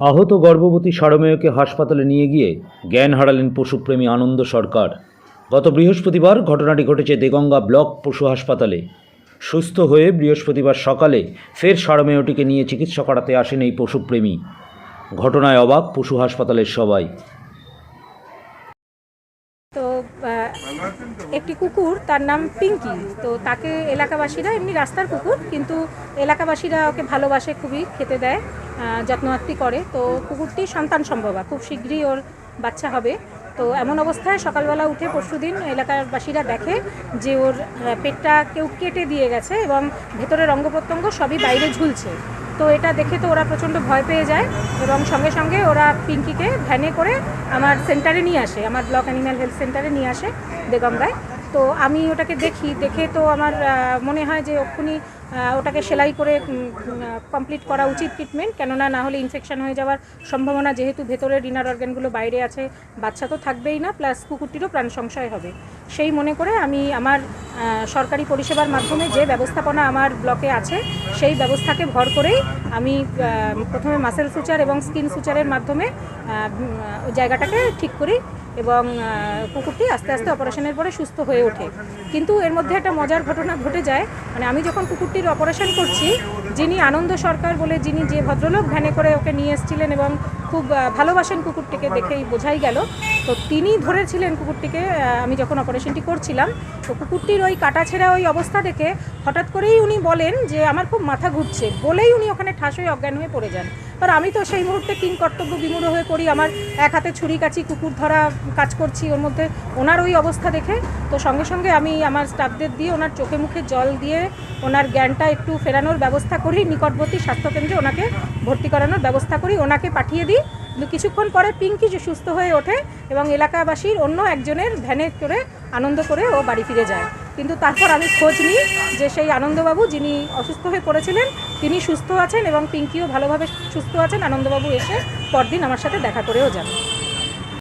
আহত গর্ভবতী সারমেয়কে হাসপাতালে নিয়ে গিয়ে জ্ঞান হারালেন পশুপ্রেমী আনন্দ সরকার। গত বৃহস্পতিবার ঘটনাটি ঘটেছে দেগঙ্গা ব্লক পশু হাসপাতালে। সুস্থ হয়ে বৃহস্পতিবার সকালে ফের সারমেয়টিকে নিয়ে চিকিৎসা করাতে আসেন এই পশুপ্রেমী। ঘটনায় অবাক পশু হাসপাতালের সবাই। তো একটি কুকুর, তার নাম পিঙ্কি। তো তাকে এলাকাবাসীরা এমনি রাস্তার কুকুর, কিন্তু এলাকাবাসীরা ওকে ভালোবাসে, খুবই খেতে দেয়। যত্নআত্তি করে। তো কুকুরটি সন্তান সম্ভবা, খুব শীঘ্রই ওর বাচ্চা হবে। তো এমন অবস্থায় সকালবেলা উঠে পরশুদিন এলাকাবাসীরা দেখে যে ওর পেটটা কেউ কেটে দিয়ে গেছে এবং ভেতরের অঙ্গ প্রত্যঙ্গ সবই বাইরে ঝুলছে। তো এটা দেখে তো ওরা প্রচণ্ড ভয় পেয়ে যায় এবং সঙ্গে সঙ্গে ওরা পিঙ্কিকে ভ্যানে করে আমার সেন্টারে নিয়ে আসে, আমার ব্লক অ্যানিম্যাল হেলথ সেন্টারে নিয়ে আসে দেগঙ্গায় তো আমি ওটাকে দেখি, দেখে তো আমার মনে হয় যে ওক্ষুনি ওটাকে সেলাই করে কমপ্লিট করা উচিত ট্রিটমেন্ট কেননা, না হলে ইনফেকশন হয়ে যাওয়ার সম্ভাবনা যেহেতু ভেতরের ডিনার অর্গানগুলো বাইরে আছে, বাচ্চা তো থাকবেই না প্লাস কুকুরটিরও প্রাণ সংশয় হবে। সেই মনে করে আমি আমার সরকারি পরিষেবার মাধ্যমে যে ব্যবস্থাপনা আমার ব্লকে আছে, সেই ব্যবস্থাকে ভর করেই আমি প্রথমে মাসেল সুচার এবং স্কিন সুচারের মাধ্যমে জায়গাটাকে ঠিক করি এবং কুকুরটি আস্তে আস্তে অপারেশনের পরে সুস্থ হয়ে ওঠে। কিন্তু এর মধ্যে একটা মজার ঘটনা ঘটে যায় মানে আমি যখন কুকুরটির অপারেশন করছি, যিনি আনন্দ সরকার বলে যিনি যে ভদ্রলোক ভ্যানে করে ওকে নিয়ে এসেছিলেন এবং খুব ভালোবাসেন কুকুরটিকে দেখেই বোঝাই গেল। তো তিনি ধরেছিলেন কুকুরটিকে আমি যখন অপারেশনটি করছিলাম তো কুকুরটির ওই কাটা ছেঁড়া ওই অবস্থা দেখে হঠাৎ করেই উনি বলেন যে আমার খুব মাথা ঘুরছে। বলেই উনি ওখানে ঠাস হয়ে অজ্ঞান হয়ে পড়ে যান। আর আমি তো সেই মুহূর্তে কিং কর্তব্য বিমূঢ় হয়ে পড়ি। আমার এক হাতে ছুরি কাচি, কুকুর ধরা কাজ করছি ওর মধ্যে। ওনার ওই অবস্থা দেখে তো সঙ্গে সঙ্গে আমি আমার স্টাফদের দিয়ে ওনার চোখে মুখে জল দিয়ে ওনার জ্ঞানটা একটু ফেরানোর ব্যবস্থা করি। নিকটবর্তী স্বাস্থ্যকেন্দ্রে ওনাকে ভর্তি করানোর ব্যবস্থা করি। ওনাকে পাঠিয়ে দিই। কিছুক্ষণ পরে পিঙ্কি যে সুস্থ হয়ে ওঠে এবং এলাকাবাসীর অন্য একজনের ভ্যানে করে আনন্দ করে ও বাড়ি ফিরে যায়। কিন্তু তারপর আমি খোঁজ নিই যে সেই আনন্দবাবু যিনি অসুস্থ হয়ে পড়েছিলেন তিনি সুস্থ আছেন এবং পিঙ্কিও ভালোভাবে সুস্থ আছেন। আনন্দবাবু এসে পরদিন আমার সাথে দেখা করেও যান।